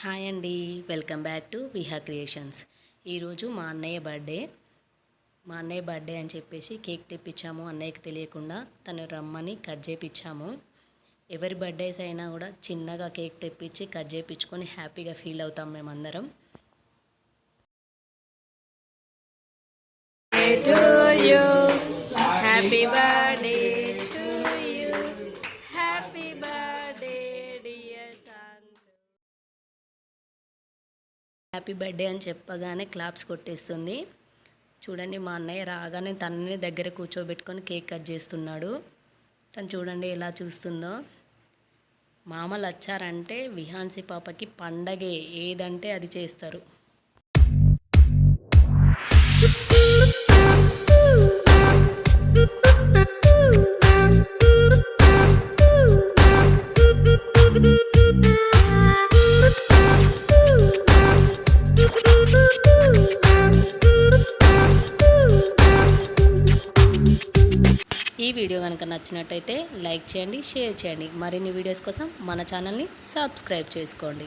Hi అండి. Welcome back to Viha creations. ఈరోజు మా అన్నయ్య బర్త్డే. మా అన్నయ్య బర్త్డే అని చెప్పేసి కేక్ తెప్పించాము. అన్నయ్యకి తెలియకుండా తను రమ్మని కట్ చేయించాము ఎవరి బర్త్డేస్ అయినా కూడా చిన్నగా కేక్ తెప్పించి కట్ చేయించుకొని హ్యాపీగా ఫీల్ అవుతాం మేమందరం. హ్యాపీ బర్త్డే హ్యాపీ బర్త్డే అని చెప్పగానే క్లాప్స్ కొట్టేస్తుంది. చూడండి మా అన్నయ్య రాగానే తనని దగ్గర కూర్చోబెట్టుకొని కేక్ కట్ చేస్తున్నాడు. తను చూడండి ఎలా చూస్తుందో. మామలు వచ్చారంటే విహాన్సి పాపకి పండగే ఏదంటే అది చేస్తారు. ఈ వీడియో కనుక నచ్చినట్టయితే లైక్ చేయండి షేర్ చేయండి. మరిన్ని వీడియోస్ కోసం మన ఛానల్ని సబ్స్క్రైబ్ చేసుకోండి.